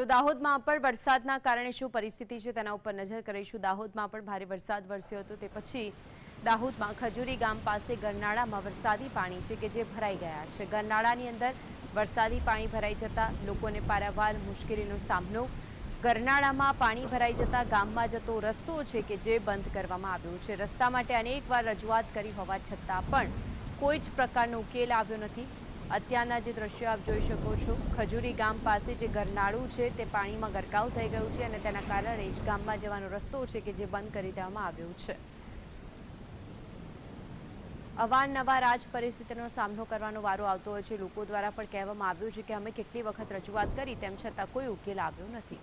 તો દાહોદમાં પણ વરસાદના કારણે શું પરિસ્થિતિ છે તેના ઉપર નજર કરીશું. દાહોદમાં પણ ભારે વરસાદ વરસ્યો હતો. તે પછી દાહોદમાં ખજૂરી ગામ પાસે ગરનાળામાં વરસાદી પાણી છે કે જે ભરાઈ ગયા છે. ગરનાળાની અંદર વરસાદી પાણી ભરાઈ જતા લોકોને પારાવાર મુશ્કેલીનો સામનો. ગરનાળામાં પાણી ભરાઈ જતા ગામમાં જતો રસ્તો છે કે જે બંધ કરવામાં આવ્યો છે. રસ્તા માટે અનેકવાર રજૂઆત કરી હોવા છતાં પણ કોઈ જ પ્રકારનો ઉકેલ આવ્યો નથી. અત્યારના જે દ્રશ્યો આપ જોઈ શકો છો, ખજૂરી ગામ પાસે જે ગરનાળું છે, તે પાણીમાં ગરકાવ થઈ ગયું છે અને તેના કારણે જ ગામમાં જવાનો રસ્તો છે કે જે બંધ કરી દેવામાં આવ્યો છે. અવારનવાર આ પરિસ્થિતિનો સામનો કરવાનો વારો આવતો હોય છે. લોકો દ્વારા પણ કહેવામાં આવ્યું છે કે અમે કેટલી વખત રજૂઆત કરી, તેમ છતાં કોઈ ઉકેલ આવ્યો નથી.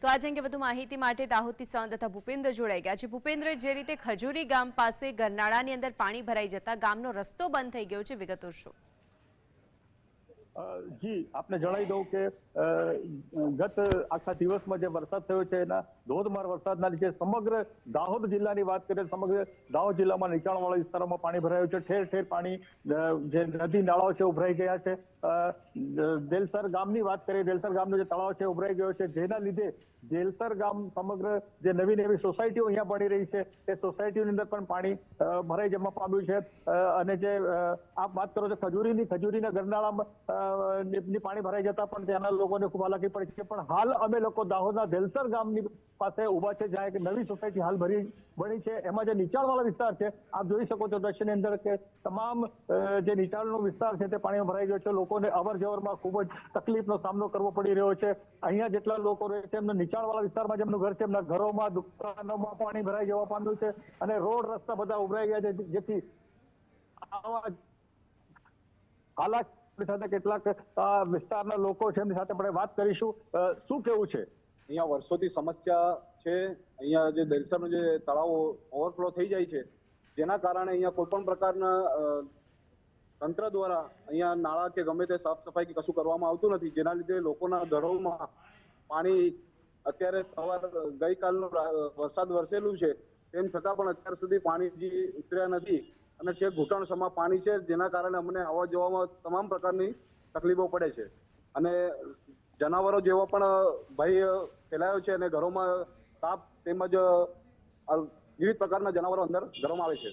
તો આજે અંગે વધુ માહિતી માટે દાહોદથી સન તથા ભૂપેન્દ્ર જોડાઈ ગયા છે. ભૂપેન્દ્ર જે રીતે ખજૂરી ગામ પાસે ગરનાળાની અંદર પાણી ભરાઈ જતા ગામનો રસ્તો બંધ થઈ ગયો છે. વિગતો શું? જી, આપને જણાવી દઉં કે ગત આખા દિવસમાં જે વરસાદ થયો છે, એના ધોધમાર વરસાદના લીધે સમગ્ર દાહોદ જિલ્લાની વાત કરીએ સમગ્ર દાહોદ જિલ્લામાં નીચાણવાળા વિસ્તારોમાં પાણી ભરાયું છે. ઠેર ઠેર પાણી જે નદી નાળાઓ છે, ઉભરાઈ ગયા છે. દેલસર ગામની વાત કરીએ, દેલસર ગામનો જે તળાવ છે, ઉભરાઈ ગયો છે. જેના લીધે દેલસર ગામ સમગ્ર જે નવી નવી સોસાયટીઓ અહીંયા બની રહી છે, એ સોસાયટીઓની અંદર પણ પાણી ભરાઈ જવા પામ્યું છે. અને જે આપ વાત કરો છો ખજૂરીની, ખજૂરીના ગરનાળામાં અ, ની ની પાણી ભરાઈ જતા પણ ત્યાંના લોકોને ખૂબ હાલાકી પડી છે. પણ હાલ અમે લોકો દાહોદના ધેલસર ગામની પાસે ઊભા છે જ્યાં એક નવી સોસાયટી હાલ ભરી બની છે. એમાં જે નીચાણવાળા વિસ્તાર છે આપ જોઈ શકો છો દ્રશ્યની અંદર કે તમામ જે નીચાણનો વિસ્તાર છે તે પાણીમાં ભરાઈ ગયો છે. લોકોને અવર જવરમાં ખૂબ જ તકલીફનો સામનો કરવો પડી રહ્યો છે. અહીંયા જેટલા લોકો રહે છે એમના નીચાણવાળા વિસ્તારમાં જેમનું ઘર છે એમના ઘરોમાં દુકાનોમાં પાણી ભરાઈ જવા પામ્યું છે અને રોડ રસ્તા બધા ઉભરાઈ ગયા છે. જેથી આવા હાલાકી સાથે કેટલાક વિસ્તારના લોકો છે, એમની સાથે આપણે વાત કરીશું. શું કેવું છે? અહીંયા વર્ષોથી સમસ્યા છે. અહીંયા જે દલસરનું જે તળાવો ઓવરફ્લો થઈ જાય છે, જેના કારણે અહીંયા કોઈ પણ પ્રકારના તંત્ર દ્વારા અહીંયા નાળા કે ગમે તે સાફ સફાઈ કે કશું કરવામાં આવતું નથી, જેના લીધે લોકોના ઘરોમાં પાણી અત્યારે સવાર, ગઈકાલનો વરસાદ વરસેલું છે. તેમ છતાં પણ અત્યાર સુધી પાણી હજી ઉતર્યા નથી અને છે ઘૂંટણસમાં પાણી છે, જેના કારણે અમને આવવા જવામાં તમામ પ્રકારની તકલીફો પડે છે. અને જનાવરો જેવો પણ ભય ફેલાયો છે અને ઘરોમાં સાપ તેમજ વિવિધ પ્રકારના જનાવરો અંદર ઘરોમાં આવે છે.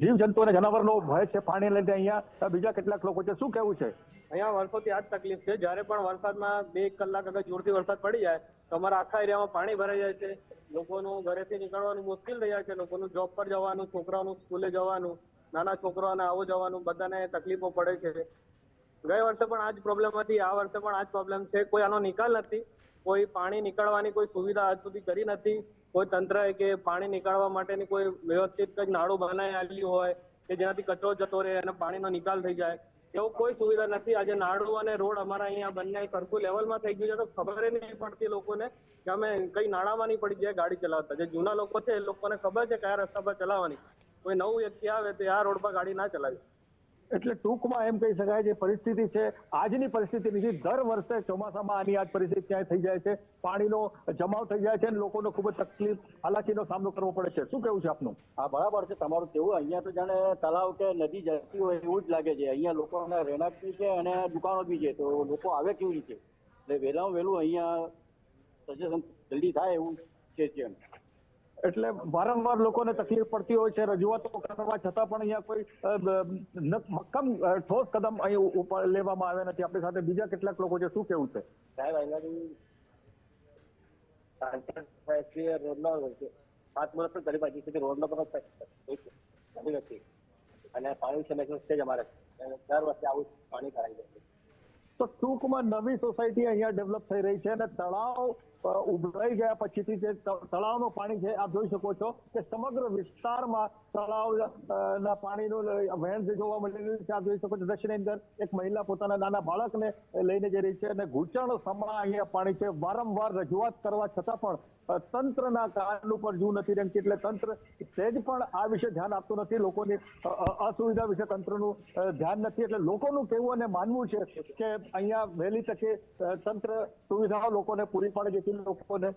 જીવ જંતુ અને જનાવરનો ભય છે, પાણી લઈને અહીંયા, બીજા કેટલાક લોકો છે, શું કેવું છે? અહીંયા વર્ષોથી આ જ તકલીફ છે. જ્યારે પણ વરસાદમાં બે કલાક અગર જોરથી વરસાદ પડી જાય, તો અમારા આખા એરિયામાં પાણી ભરાઈ જાય છે. લોકોનું ઘરેથી નીકળવાનું મુશ્કેલ થઈ જાય છે. લોકોનું જોબ પર જવાનું, છોકરાઓનું સ્કૂલે જવાનું, નાના છોકરાઓને આવું જવાનું, બધાને તકલીફો પડે છે. ગયા વર્ષે પણ આ જ પ્રોબ્લેમ હતી. આ વર્ષે પણ આ જ પ્રોબ્લેમ છે. કોઈ આનો નિકાલ નથી. કોઈ પાણી નીકળવાની કોઈ સુવિધા આજ સુધી કરી નથી. કોઈ તંત્રએ કે પાણી નીકાળવા માટેની કોઈ વ્યવસ્થિત કંઈક નાળું બનાવી આપ્યું હોય કે જેનાથી કચરો જતો રહે અને પાણીનો નિકાલ થઈ જાય. એવું કોઈ સુવિધા નથી. આજે નાડુ અને રોડ અમારા અહીંયા બંને સરખું લેવલમાં થઈ ગયું છે, તો ખબર નહીં પડતી લોકોને કે અમે કઈ નાળામાં નહીં પડી જાય ગાડી ચલાવતા. જે જૂના લોકો છે, એ લોકોને ખબર છે કયા રસ્તા પર ચલાવવાની. કોઈ નવું વ્યક્તિ આવે તો આ રોડ પર ગાડી ના ચલાવી. એટલે ટૂંકમાં એમ કહી શકાય જે પરિસ્થિતિ છે, આજની પરિસ્થિતિ નથી દર વર્ષે ચોમાસામાં આની આજ પરિસ્થિતિ ક્યાંય થઈ જાય છે, પાણીનો જમાવ થઈ જાય છે અને લોકોને ખૂબ જ તકલીફ, હાલાકીનો સામનો કરવો પડે છે. શું કેવું છે આપનું? હા, બરાબર છે. તમારું કેવું? અહીંયા તો જાણે તળાવ કે નદી જતી હોય એવું જ લાગે છે. અહીંયા લોકોને રહેણાંક બી છે અને દુકાનો બી છે. તો લોકો આવે કેવી રીતે? એટલે વહેલામાં વહેલું અહીંયા સજેશન જલ્દી થાય એવું છે એમ. એટલે વારંવાર લોકોને તકલીફ પડતી હોય છે રજૂઆતો કરવા છતાં પણ અહીંયા કોઈ મક્કમ ઠોસ કદમ અહીં લેવામાં આવ્યા નથી. આપણી સાથે બીજા કેટલાક લોકો છે શું કેવું છે? સાહેબ અહીંયાથી રોડનો પાંચ વર્ષ કરી બાકી છે. રોડનો પણ નથી. અને પાણી છે જ અમારે. દર વર્ષે આવું પાણી તો ટૂંકમાં નવી સોસાયટી અહીંયા ડેવલપ થઈ રહી છે અને તળાવ ઉભરાઈ ગયા પછીથી જે તળાવનું પાણી છે, આપ જોઈ શકો છો કે સમગ્ર વિસ્તારમાં તળાવ ના પાણીનું વહેણ જે જોવા મળી રહ્યું છે, આપ જોઈ શકો છો દ્રશ્યની અંદર એક મહિલા પોતાના નાના બાળકને લઈને જઈ રહી છે અને ઘૂંટણ સમા અહીંયા પાણી છે. વારંવાર રજૂઆત કરવા છતાં પણ તંત્રના કાન ઉપર જૂ નથી રહેતી એટલે તંત્ર સહેજ પણ આ વિશે ધ્યાન આપતું નથી. લોકોની અસુવિધા વિશે તંત્રનું ધ્યાન નથી. એટલે લોકોનું કહેવું અને માનવું છે કે અહીંયા વહેલી તકે તંત્ર સુવિધાઓ લોકોને પૂરી પાડે જેથી જેથી લોકોને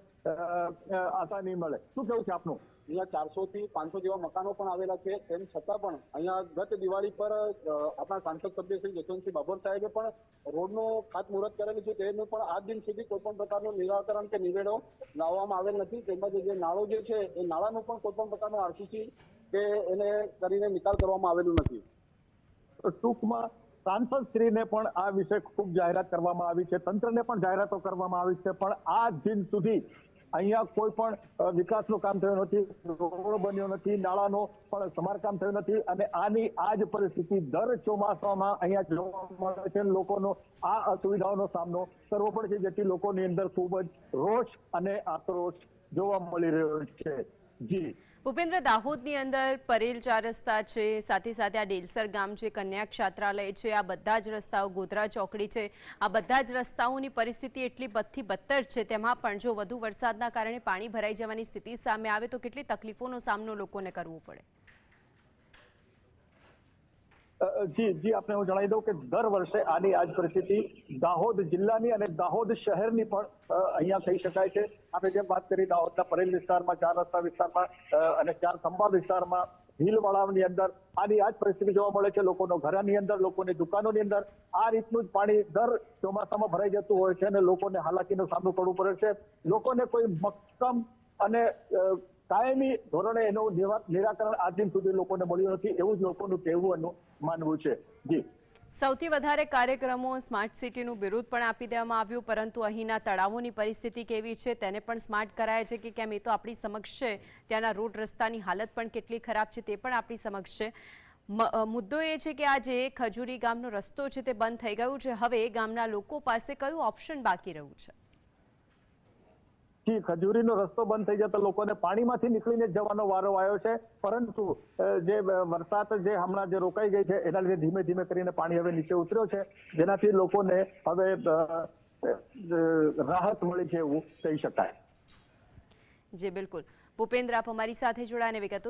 આસાની મળે. શું કેવું છે આપનું? અહીંયા ચારસો થી પાંચસો જેવા મકાનો પણ આવેલા છે. તેમ છતાં પણ અહીંયા ગત દિવાળી પર આપણા સાંસદ સભ્ય શ્રી જસવંતસિંહ બાબર સાહેબે પણ રોડનું ખાતમુહૂર્ત કરેલું છે. તેનું પણ આજ દિન સુધી કોઈ પણ પ્રકારનું નિરાકરણ કે નિવેડો લાવવામાં આવેલ નથી. તેમજ જે નાળો જે છે એ નાળાનું પણ કોઈ પણ પ્રકારનું આરસીસી કે એને કરીને નિકાલ કરવામાં આવેલું નથી. ટૂંકમાં સાંસદ શ્રીને પણ આ વિશે ખૂબ જાહેરાત કરવામાં આવી છે, તંત્રને પણ જાહેરાતો કરવામાં આવી છે, પણ આ દિન સુધી અહીંયા કોઈ પણ વિકાસનું કામ થયું નથી, રોડ બન્યો નથી, નાળાનો પણ સમારકામ થયું નથી અને આની આ જ પરિસ્થિતિ દર ચોમાસામાં અહીંયા જોવા મળે છે લોકોનો આ અસુવિધાઓનો સામનો કરવો પડે છે જેથી લોકોની અંદર ખૂબ જ રોષ અને આક્રોશ જોવા મળી રહ્યો છે. ભૂપેન્દ્ર, દાહોદની અંદર પરેલ ચાર રસ્તા છે, સાથે સાથે આ ડેલસર ગામ છે, કન્યા ક્ષાત્રાલય છે, આ બધા જ રસ્તાઓ, ગોધરા ચોકડી છે, આ બધા જ રસ્તાઓની પરિસ્થિતિ એટલી બદથી બદતર છે, તેમાં પણ જો વધુ વરસાદના કારણે પાણી ભરાઈ જવાની સ્થિતિ સામે આવે તો કેટલી તકલીફોનો સામનો લોકોને કરવો પડે. જી જી, આપને હું જણાવી દઉં કે દર વર્ષે આની આજ પરિસ્થિતિ દાહોદ જિલ્લાની અને દાહોદ શહેરની પણ અહીંયા થઈ શકાય છે. આપણે જેમ વાત કરી દાહોદના પરેલ વિસ્તારમાં, ચાર રસ્તા વિસ્તારમાં અને ચાર ખંભા વિસ્તારમાં ભીલવાળાની અંદર આની આજ પરિસ્થિતિ જોવા મળે છે. લોકોનો ઘરની અંદર, લોકોની દુકાનોની અંદર આ રીતનું જ પાણી દર ચોમાસામાં ભરાઈ જતું હોય છે અને લોકોને હાલાકીનો સામનો કરવો પડે છે. લોકોને કોઈ મક્કમ અને કાયમી ધોરણે એનું નિરાકરણ આજ દિન સુધી લોકોને મળ્યું નથી, એવું જ લોકોનું કહેવું માનવું છે. જી. સૌથી વધારે કાર્યક્રમો સ્માર્ટ સિટીનું બિરુદ પણ આપી દેવામાં આવ્યું, પરંતુ અહીંના તળાવોની પરિસ્થિતિ કેવી છે, તેને પણ સ્માર્ટ કરાય છે કે કેમ એ તો આપણી સમક્ષ છે. ત્યાંના રોડ રસ્તાની હાલત પણ કેટલી ખરાબ છે તે પણ આપણી સમક્ષ છે. મુદ્દો એ છે કે આ જે ખજૂરી ગામનો રસ્તો છે તે બંધ થઈ ગયું છે. હવે ગામના લોકો પાસે કયું ઓપ્શન બાકી રહ્યું છે? જી ખજૂરીનો રસ્તો બંધ થઈ જતા, લોકોને પાણીમાંથી નીકળીને જવાનો વારો આવ્યો છે. પરંતુ જે વરસાદ જે હમણાં જે રોકાઈ ગઈ છે, એના લીધે ધીમે ધીમે કરીને પાણી હવે નીચે ઉતર્યો છે. જેનાથી લોકોને હવે રાહત મળી છે એવું કહી શકાય. જી, બિલકુલ. ભૂપેન્દ્ર, આપ અમારી સાથે જોડાને વિગતો